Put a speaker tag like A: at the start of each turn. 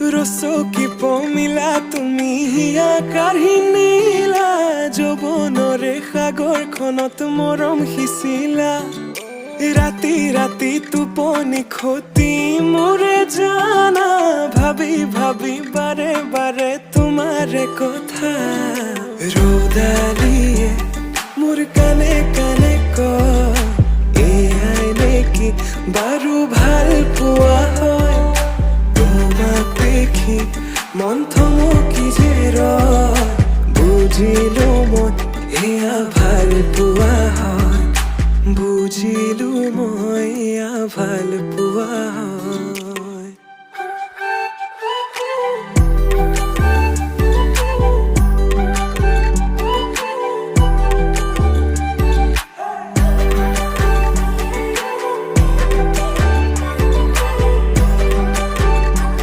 A: ৰচকী পমিলা, তুমি কাঢ়ি নিলা যৌৱনৰে সাগৰখনত মৰম সিঁচিলা। ৰাতি ৰাতি টোপনি খতি মোৰে জানা, ভাবি ভাবি বাৰে বাৰে তোমাৰে কথা। ৰৌদালিয়ে মোৰ কানে কানে কয় এয়াই নেকি বাৰু ভালো পোৱা দেখি মন থমকি যে বুজিলো মই এয়া ভালো পোৱা হয়। বুজিলো মই এয়া ভালো পোৱা হয়।